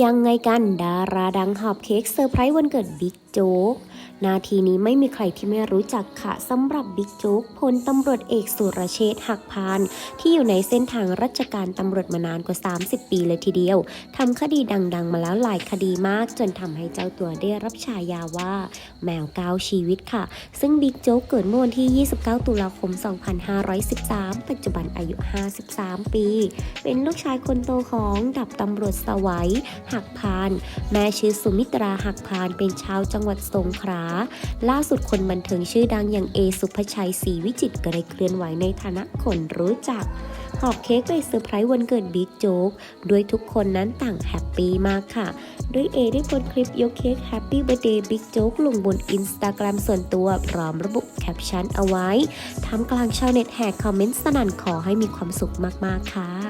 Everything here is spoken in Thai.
ยังไงกันดาราดังหอบเค้กเซอร์ไพรส์วันเกิดบิ๊กโจ๊ก นาทีนี้ไม่มีใครที่ไม่รู้จักค่ะสำหรับบิ๊กโจ๊กพลตำรวจเอกสุรเชษฐหักพาน ที่อยู่ในเส้นทางราชการตำรวจมานานกว่า 30 ปีเลยทีเดียวทำคดีดังๆ มาแล้วหลายคดีมาก จนทำให้เจ้าตัวได้รับฉายาว่า แมวก้าวชีวิตค่ะ ซึ่งบิ๊กโจ๊กเกิดเมื่อวันที่ 29 ตุลาคม 2513 ปัจจุบันอายุ 53 ปี เป็นลูกชายคนโตของดับตำรวจสวัยหักพาน แม่ชื่อสุมิตราหักพานเป็นชาวจังหวัดสงขลาล่าสุดคนบันเทิงชื่อดังอย่างเอสุภชัยศรีวิจิตก็ได้เคลื่อนไหวในฐานะคนรู้จัก หอบเค้กไปเซอร์ไพรส์วันเกิดบิ๊กโจ๊กด้วยทุกคนนั้นต่างแฮปปี้มากค่ะ ด้วยเอได้โพสต์คลิปยกเค้กแฮปปี้เบ t ร์เดย์บิ๊กโจ๊กลงบนอินสตาแกรมส่วนตัวพร้อมระบุแคปชั่นเอาไว้ทำกลางชาวเน็ตแหกคอมเมนต์สนั่นขอให้มีความสุขมากๆค่ะ